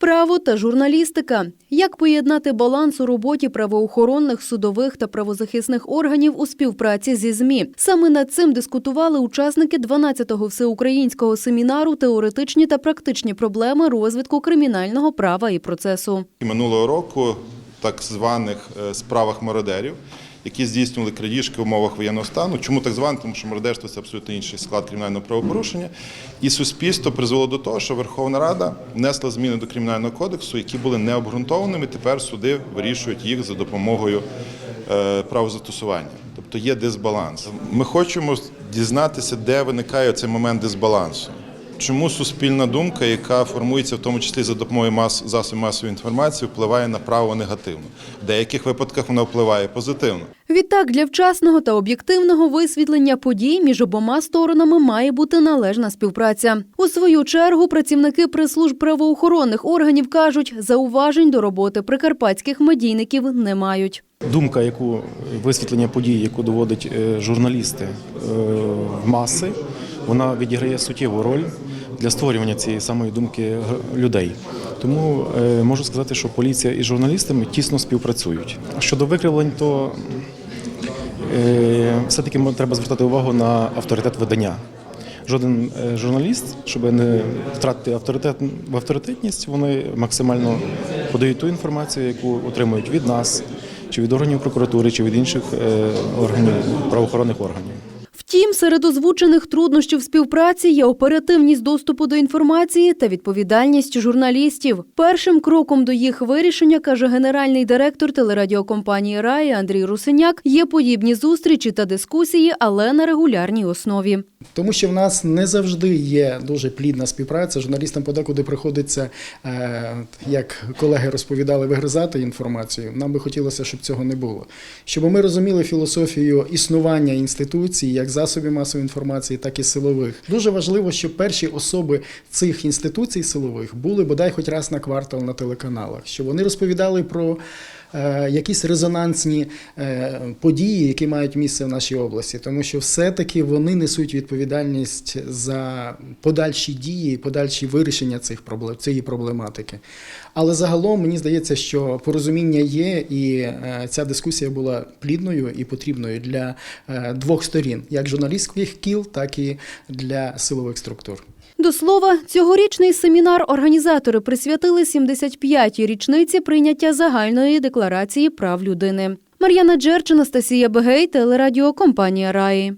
Право та журналістика. Як поєднати баланс у роботі правоохоронних, судових та правозахисних органів у співпраці зі ЗМІ? Саме над цим дискутували учасники 12-го всеукраїнського семінару Теоретичні та практичні проблеми розвитку кримінального права і процесу. Минулого року так званих е, справах мародерів, які здійснювали крадіжки в умовах воєнного стану. Чому так звані? Тому що мародерство це абсолютно інший склад кримінального правопорушення. І суспільство призвело до того, що Верховна Рада внесла зміни до кримінального кодексу, які були необґрунтованими. Тепер суди вирішують їх за допомогою е, правозастосування. Тобто є дисбаланс. Ми хочемо дізнатися, де виникає цей момент дисбалансу. Чому суспільна думка, яка формується в тому числі за допомогою мас засобів масової інформації, впливає на право негативно? В деяких випадках вона впливає позитивно. Відтак, для вчасного та об'єктивного висвітлення подій між обома сторонами має бути належна співпраця. У свою чергу працівники прес-служб правоохоронних органів кажуть, зауважень до роботи прикарпатських медійників не мають. Думка, яку висвітлення подій, яку доводить е, журналісти е, в маси, вона відіграє суттєву роль для створювання цієї самої думки людей. Тому е, можу сказати, що поліція і журналістами тісно співпрацюють. Щодо викривлень, то е, все-таки треба звертати увагу на авторитет видання. Жоден е, журналіст, щоб не втратити авторитет в авторитетність, вони максимально подають ту інформацію, яку отримують від нас, чи від органів прокуратури, чи від інших органів правоохоронних органів. Втім, серед озвучених труднощів співпраці є оперативність доступу до інформації та відповідальність журналістів. Першим кроком до їх вирішення, каже генеральний директор телерадіокомпанії «Раї» Андрій Русиняк, є подібні зустрічі та дискусії, але на регулярній основі. Тому що в нас не завжди є дуже плідна співпраця. Журналістам подекуди приходиться, е, як колеги розповідали, вигризати інформацію. Нам би хотілося, щоб цього не було. Щоб ми розуміли філософію існування інституцій, як засобів масової інформації, так і силових. Дуже важливо, щоб перші особи цих інституцій силових були бодай хоч раз на квартал на телеканалах, щоб вони розповідали про. е, Якісь резонансні е, події, які мають місце в нашій області, тому що все-таки вони несуть відповідальність за подальші дії, подальші вирішення цих проблем цієї проблематики. Але загалом мені здається, що порозуміння є, і е, ця дискусія була плідною і потрібною для е, двох сторін, як журналістських кіл, так і для силових структур. До слова, цьогорічний семінар організатори присвятили 75-й річниці прийняття загальної декларації прав людини. Мар'яна Джерч, Анастасія Бегей, телерадіокомпанія Раї.